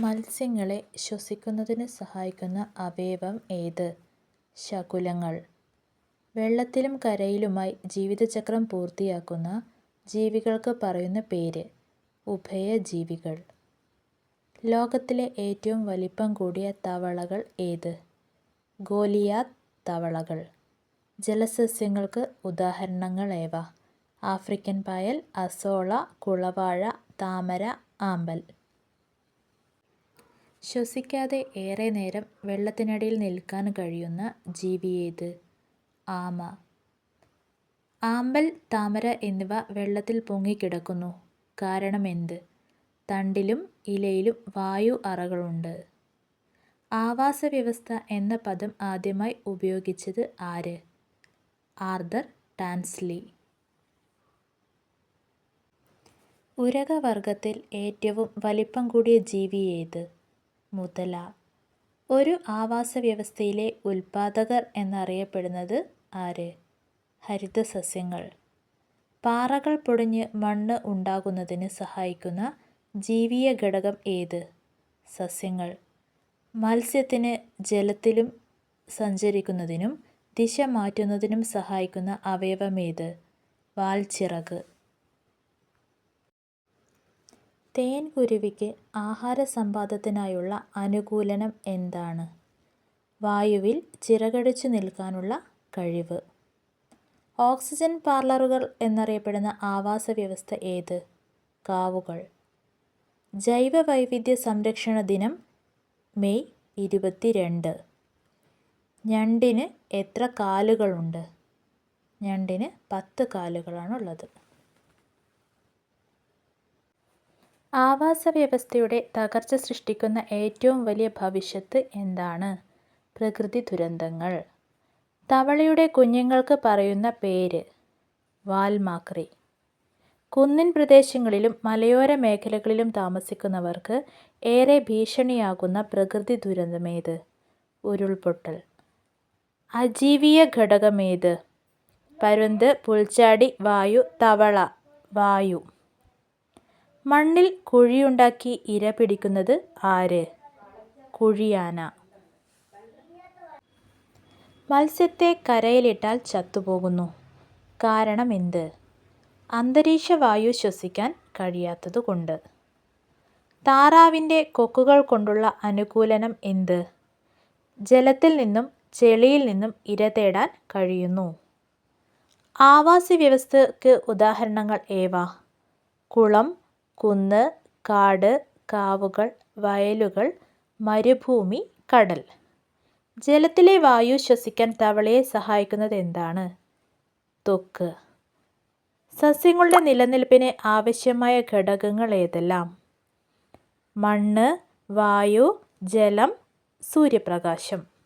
മത്സ്യങ്ങളെ ശ്വസിക്കുന്നതിന് സഹായിക്കുന്ന അവയവം ഏത്? ശകുലങ്ങൾ. വെള്ളത്തിലും കരയിലുമായി ജീവിതചക്രം പൂർത്തിയാക്കുന്ന ജീവികൾക്ക് പറയുന്ന പേര് ഉഭയജീവികൾ. ലോകത്തിലെ ഏറ്റവും വലിപ്പം കൂടിയ തവളകൾ ഏത്? ഗോലിയാത്ത് തവളകൾ. ജലസസ്യങ്ങൾക്ക് ഉദാഹരണങ്ങൾ ഏവ? ആഫ്രിക്കൻ പായൽ അസോള കുളവാഴ താമര ആമ്പൽ. ശ്വസിക്കാതെ ഏറെ നേരം വെള്ളത്തിനടിയിൽ നിൽക്കാൻ കഴിയുന്ന ജീവി ഏത്? ആമ. ആമ്പൽ താമര എന്നിവ വെള്ളത്തിൽ പൊങ്ങിക്കിടക്കുന്നു കാരണം എന്ത്? തണ്ടിലും ഇലയിലും വായു അറകളുണ്ട്. ആവാസ വ്യവസ്ഥ എന്ന പദം ആദ്യമായി ഉപയോഗിച്ചത് ആര്? Arthur Tansley. ഉരകവർഗത്തിൽ ഏറ്റവും വലിപ്പം കൂടിയ ജീവി ഏത്? മുതല. ഒരു ആവാസ വ്യവസ്ഥയിലെ ഉൽപാദകർ എന്നറിയപ്പെടുന്നത് ആര്? ഹരിതസസ്യങ്ങൾ. പാറകൾ പൊടിഞ്ഞ് മണ്ണ് ഉണ്ടാകുന്നതിന് സഹായിക്കുന്ന ജീവിയ ഘടകം ഏത്? സസ്യങ്ങൾ. മത്സ്യത്തിന് ജലത്തിലും സഞ്ചരിക്കുന്നതിനും ദിശ മാറ്റുന്നതിനും സഹായിക്കുന്ന അവയവമേത് വാൽച്ചിറക്. തേൻകുരുവിക്ക് ആഹാരസമ്പാദനത്തിനായുള്ള അനുകൂലനം എന്താണ്? വായുവിൽ ചിറകടിച്ചു നിൽക്കാനുള്ള കഴിവ്. ഓക്സിജൻ പാർലറുകൾ എന്നറിയപ്പെടുന്ന ആവാസവ്യവസ്ഥ ഏത്? കാവുകൾ. ജൈവവൈവിധ്യ സംരക്ഷണ ദിനം മെയ് ഇരുപത്തിരണ്ട്. ഞണ്ടിന് എത്ര കാലുകളുണ്ട്? ഞണ്ടിന് പത്ത് കാലുകളാണുള്ളത്. ആവാസവ്യവസ്ഥയുടെ തകർച്ച സൃഷ്ടിക്കുന്ന ഏറ്റവും വലിയ ഭവിഷ്യത്ത് എന്താണ്? പ്രകൃതി ദുരന്തങ്ങൾ. തവളയുടെ കുഞ്ഞുങ്ങൾക്ക് പറയുന്ന പേര് വാൽമാക്രി. കുന്നിൻ പ്രദേശങ്ങളിലും മലയോര മേഖലകളിലും താമസിക്കുന്നവർക്ക് ഏറെ ഭീഷണിയാകുന്ന പ്രകൃതി ദുരന്തമേത്? ഉരുൾപൊട്ടൽ. അജീവീയ ഘടകമേത്? പരുന്ത് പുൽച്ചാടി വായു തവള വായു. മണ്ണിൽ കുഴിയുണ്ടാക്കി ഇര പിടിക്കുന്നത് ആര്? കുഴിയാന. മത്സ്യത്തെ കരയിലിട്ടാൽ ചത്തുപോകുന്നു. കാരണം എന്ത്? അന്തരീക്ഷ വായു ശ്വസിക്കാൻ കഴിയാത്തതുകൊണ്ട് താറാവിന്റെ കൊക്കുകൾ കൊണ്ടുള്ള അനുകൂലനം എന്ത്? ജലത്തിൽ നിന്നും ചെളിയിൽ നിന്നും ഇര തേടാൻ കഴിയുന്നു. ആവാസ വ്യവസ്ഥക്ക് ഉദാഹരണങ്ങൾ ഏവ? കുളം കുന്ന് കാട് കാവുകൾ വയലുകൾ മരുഭൂമി കടൽ. ജലത്തിലെ വായു ശ്വസിക്കാൻ തവളയെ സഹായിക്കുന്നത് എന്താണ്? തൊക്ക്. സസ്യങ്ങളുടെ നിലനിൽപ്പിന് ആവശ്യമായ ഘടകങ്ങൾ ഏതെല്ലാം? മണ്ണ് വായു ജലം സൂര്യപ്രകാശം.